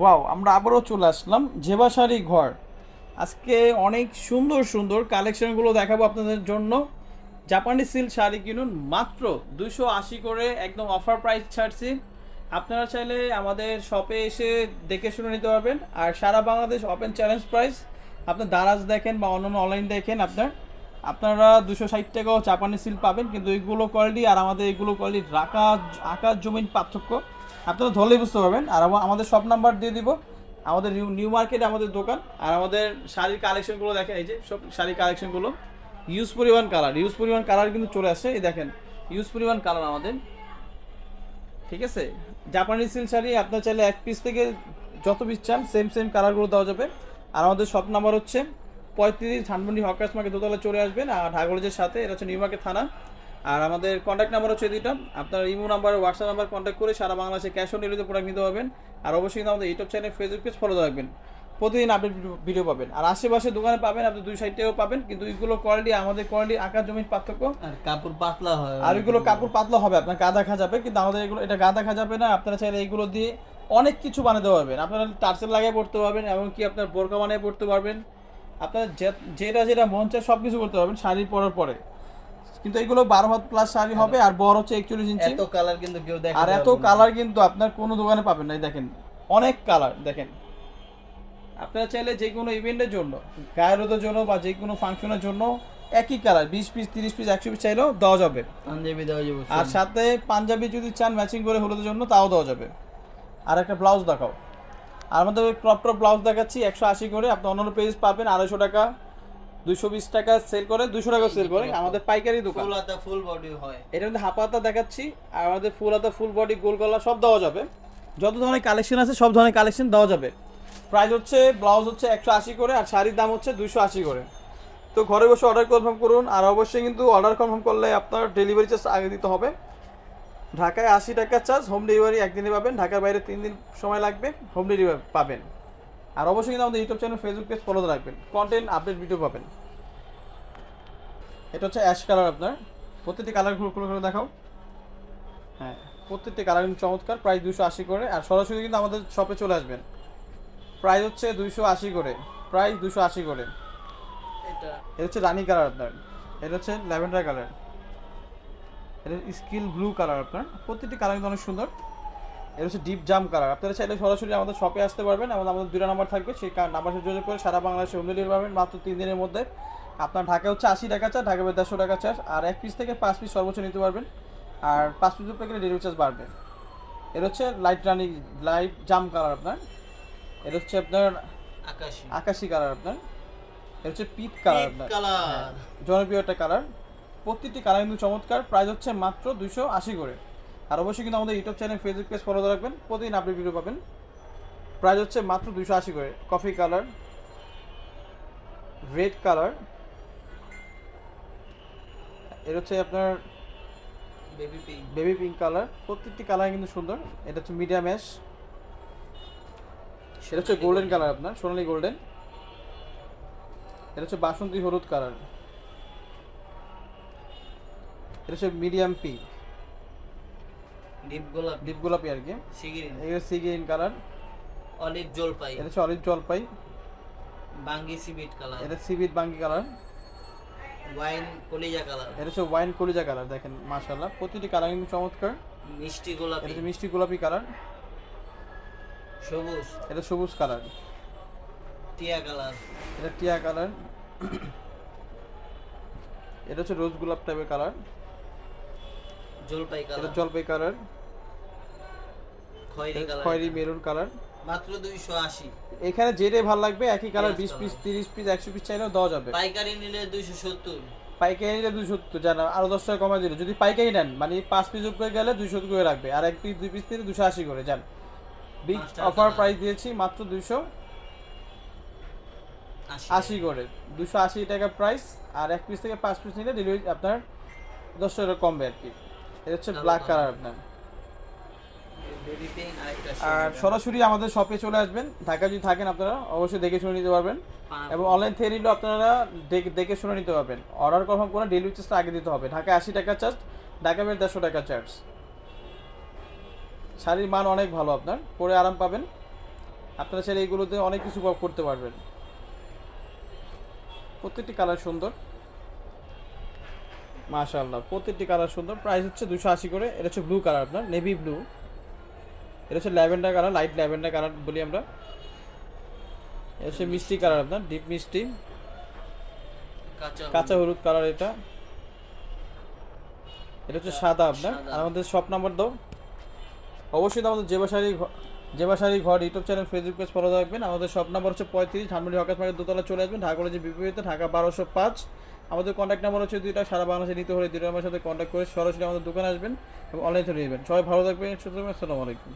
Wow আমরা আবারও চলে আসলাম জেবা শাড়ি ঘর। আজকে অনেক সুন্দর সুন্দর কালেকশনগুলো দেখাবো আপনাদের জন্য। জাপানি সিল্ক শাড়ি কিনুন মাত্র দুশো আশি করে, একদম অফার প্রাইস ছাড়ছি। আপনারা চাইলে আমাদের শপে এসে দেখে শুনে নিতে পারবেন। আর সারা বাংলাদেশ ওপেন চ্যালেঞ্জ প্রাইস আপনার দারাজ দেখেন বা অন্যান্য অনলাইন দেখেন আপনার। আপনারা দুশো ষাট টাকাও জাপানি সিল্ক পাবেন, কিন্তু এইগুলো কোয়ালিটি আর আমাদের এইগুলো কোয়ালিটি আকাশ আকাশ জমিন পার্থক্য। আপনারা ধরলেই বুঝতে পারবেন। আর আমাদের সব নাম্বার দিয়ে দিব। আমাদের নিউ নিউ মার্কেটে আমাদের দোকান। আর আমাদের শাড়ির কালেকশনগুলো দেখেন, এই যে সব শাড়ির কালেকশনগুলো ইউজ পরিমাণ কালার ইউজ পরিমাণ কালার কিন্তু চলে আসছে। এই দেখেন ইউজ পরিমাণ কালার আমাদের। ঠিক আছে? জাপানি সিল্ক শাড়ি, আপনার চাইলে এক পিস থেকে যত পিস চান সেম সেম কালারগুলো দেওয়া যাবে। আর আমাদের শপ নাম্বার হচ্ছে পঁয়ত্রিশ ধানমন্ডি হকার্স মার্কেট দোতলা চলে আসবেন আর ঢাকা কলেজের সাথে এটা হচ্ছে নিউ মার্কেট থানা। আর আমাদের কন্ট্যাক্ট নাম্বার হচ্ছে দুইটা। আপনার imo number WhatsApp number contact করে সারা বাংলাদেশে ক্যাশ অন ডেলিভারি প্রোডাক্ট নিতে পারবেন। আর অবশ্যই কিন্তু আমাদের YouTube channel Facebook page follow রাখবেন। প্রতিদিন আপডেট ভিডিও পাবেন। আর আশেপাশে দোকানে পাবেন আপনি দুই সাইডেও পাবেন। কিন্তু এইগুলো কোয়ালিটি আমাদের কোয়ালিটি আকার জমির পার্থক্য। আর কাপড় পাতলা হয়। আর এগুলো কাপড় পাতলা হবে আপনার গা দেখা যাবে। কিন্তু আমাদের এগুলো এটা গা দেখা যাবে না আপনারা চাইলে এইগুলো দিয়ে অনেক কিছু বানাতে পারবেন। আপনারা টার্সেল লাগিয়ে পড়তে পারবেন এমনকি আপনার বোরকা বানিয়ে পড়তে পারবেন। আপনার যেটা যেটা মন চায় সব কিছু করতে পারবেন শাড়ি পরার পরে। কিন্তু এগুলো বারো হাত প্লাস শাড়ি হবে আর বড় হচ্ছে একচল্লিশ ইঞ্চি। এত কালার কিন্তু কেউ দেখে আর এত কালার কিন্তু আপনার কোনো দোকানে পাবেন না। দেখেন অনেক কালার দেখেন। আপনারা চাইলে যে কোনো ইভেন্টের জন্য গায়ের জন্য বা যে কোনো ফাংশনের জন্য একই কালার বিশ পিস তিরিশ পিস একশো পিস চাইলেও দেওয়া যাবে। পাঞ্জাবি দেওয়া যাবে আর সাথে পাঞ্জাবি যদি চান ম্যাচিং করে হলুদের জন্য তাও দেওয়া যাবে। আর একটা ব্লাউজ দেখাও। আর আমাদের ক্রপ টপ ব্লাউজ দেখাচ্ছি একশো আশি করে। আপনি অন্যান্য পেজ পাবেন আড়াইশো টাকা দুশো বিশ টাকা সেল করে দুশো টাকা সেল করে। আমাদের পাইকারি দোকান। ফুল হাতা ফুল বডি হয়। এটা মধ্যে হাফ হাতা দেখাচ্ছি। আর আমাদের ফুল হাতা ফুল বডি গোল গলা সব দেওয়া যাবে। যত ধরনের কালেকশন আছে সব ধরনের কালেকশন দেওয়া যাবে। প্রাইস হচ্ছে ব্লাউজ হচ্ছে একশো আশি করে আর শাড়ির দাম হচ্ছে দুশো আশি করে। তো ঘরে বসে অর্ডার কনফার্ম করুন আর অবশ্যই কিন্তু অর্ডার কনফার্ম করলে আপনার ডেলিভারি চার্জ আগে দিতে হবে। ঢাকায় আশি টাকা চার্জ হোম ডেলিভারি একদিনে পাবেন ঢাকার বাইরে তিন দিন সময় লাগবে হোম ডেলিভারি পাবেন। আর অবশ্যই কিন্তু আমাদের YouTube channel Facebook page follow রাখবেন। কন্টেন্ট আপডেট ভিডিও পাবেন। এটা হচ্ছে অ্যাশ কালার আপনার। প্রত্যেকটি কালার খুলে খুলে দেখাও। হ্যাঁ প্রত্যেকটি কালার কিন্তু চমৎকার প্রায় দুশো আশি করে। আর সরাসরি কিন্তু আমাদের শপে চলে আসবেন। প্রাইস হচ্ছে দুশো আশি করে। প্রাইস দুশো আশি করে। এটা। এটা হচ্ছে রানি কালার আপনার। এটা হচ্ছে ল্যাভেন্ডার কালার এটা স্কিল ব্লু কালার আপনার। প্রতিটি কালার কিন্তু অনেক সুন্দর। এটা হচ্ছে ডিপ জাম কালার। আপনারা চাইলে সরাসরি আমাদের শপে আসতে পারবেন। এবং আমাদের দুটো নাম্বার থাকবে। সেই নাম্বার সাথে যোগাযোগ করে সারা বাংলাদেশে হোম ডেলিভারি পাবেন। মাত্র তিন দিনের মধ্যে। আপনার ঢাকা হচ্ছে আশি টাকা চার্জ ঢাকা দেড়শো টাকা চার্জ আর এক পিস থেকে পাঁচ পিস সর্বোচ্চ নিতে পারবেন। আর পাঁচ পিস উপরে গেলে ডেলিভারি চার্জ বাড়বে। এটা হচ্ছে লাইট রানি লাইট জাম কালার আপনার। এটা হচ্ছে আপনার আকাশি। আকাশি কালার আপনার। এটা হচ্ছে পিট কালার আপনার। জনপ্রিয় একটা কালার প্রত্যেকটি কালার কিন্তু চমৎকার। প্রাইস হচ্ছে মাত্র দুশো আশি করে। আর অবশ্যই কিন্তু আমাদের YouTube channel Facebook page follow রাখবেন। প্রতিদিন আপডেট ভিডিও পাবেন। প্রাইস হচ্ছে মাত্র দুশো আশি করে। Coffee colour red colour. এটা হচ্ছে আপনার baby pink baby pink colour. প্রত্যেকটি কালার কিন্তু সুন্দর। এটা হচ্ছে মিডিয়াম অ্যাশ সেটা হচ্ছে গোল্ডেন কালার আপনার সোনালি গোল্ডেন এটা হচ্ছে বাসন্তী হলুদ কালার। এটা হচ্ছে মিডিয়াম পিঙ্ক ডিপ গোলাপ। ডিপ গোলাপি আর কি। সিগিরিন এটা সি গ্রিন কালার অলিভ জলপাই। এটা হচ্ছে অলিভ জলপাই। বাঙ্গি সিবিট কালার এটা সিবিট বাঙ্গি কালার ওয়াইন কলিজা কালার এটা হচ্ছে ওয়াইন কলিজা কালার দেখেন মাশাল্লাহ প্রতিটি কালার কিন্তু চমৎকার। মিষ্টি এটা গোলাপি হচ্ছে মিষ্টি গোলাপি কালার সবুজ। এটা সবুজ কালার টিয়া কালার এটা টিয়া কালার এটা হচ্ছে রোজ গোলাপ টাইপের কালার জলপাই কালার। জলপাই কালার। খয়েরি কালার খয়েরি মেরুন কালার। মাত্র দুইশো আশি। এখানে যেটাই ভালো লাগবে একই কালার Yes, বিশ পিস কালার। তিরিশ পিস একশো পিস চাইলেও দেওয়া যাবে। পাইকারি নিলে দুইশো সত্তর। পাইকারি নিলে দুশো সত্তর জানা আরও দশ টাকা কমা দিল। যদি পাইকারি নেন মানে পাঁচ পিস উপরে গেলে দুশো করে রাখবে। আর এক পিস দুই পিস থেকে দুশো আশি করে যান বিগ অফার প্রাইস দিয়েছি মাত্র দুশো আশি। আশি করে। দুশো আশি টাকা প্রাইস আর এক পিস থেকে পাঁচ পিস নিলে ডেলিভারি আপনার দশ টাকা কমবে আর কি। এটা হচ্ছে ব্ল্যাক কালার। আপনার। আর সরাসরি আমাদের শপে চলে আসবেন। ঢাকা যদি থাকেন আপনারা অবশ্যই দেখে শুনে নিতে পারবেন। এবং অনলাইন থেকে নিলেও আপনারা দেখে দেখে শুনে নিতে পারবেন। অর্ডার কনফার্ম করে ডেলিভারি চার্জটা আগে দিতে হবে। ঢাকায় আশি টাকা চার্জ ঢাকা বের দেড়শো টাকা চার্জ শাড়ির মান অনেক ভালো আপনার। পরে আরাম পাবেন। আপনারা চাইলে এইগুলোতে অনেক কিছু করতে পারবেন। প্রত্যেকটি কালার সুন্দর। মাশাআল্লাহ প্রত্যেকটি কালার সুন্দর। প্রাইস হচ্ছে দুশো আশি করে। এটা হচ্ছে ব্লু কালার আপনার নেভি ব্লু এটা হচ্ছে lavender colour light lavender colour বলি আমরা। এটা হচ্ছে মিষ্টি কালার আপনার ডিপ মিষ্টি। কাঁচা হলুদ। কালার এটা। এটা হচ্ছে সাদা আপনার। আর আমাদের শপ নাম্বার দাও। অবশ্যই আমাদের জেবাশারি জেবাশারি ঘর YouTube channel Facebook page follow রাখবেন। আমাদের শপ নাম্বার হচ্ছে পঁয়ত্রিশ ধানমন্ডি হকাস মার্কেট দোতলা চলে আসবেন। ঢাকা কলেজের বিপরীতে ঢাকা বারোশো পাঁচ। আমাদের কন্ট্যাক্ট নাম্বার হচ্ছে দুইটা, সারা বাংলাদেশে নিতে হলে দুইটা আমার সাথে কন্ট্যাক্ট করে সরাসরি আমাদের দোকানে আসবেন এবং অনলাইন থেকে নেবেন সবাই ভালো থাকবেন থাকবেন, আসসালামু আলাইকুম।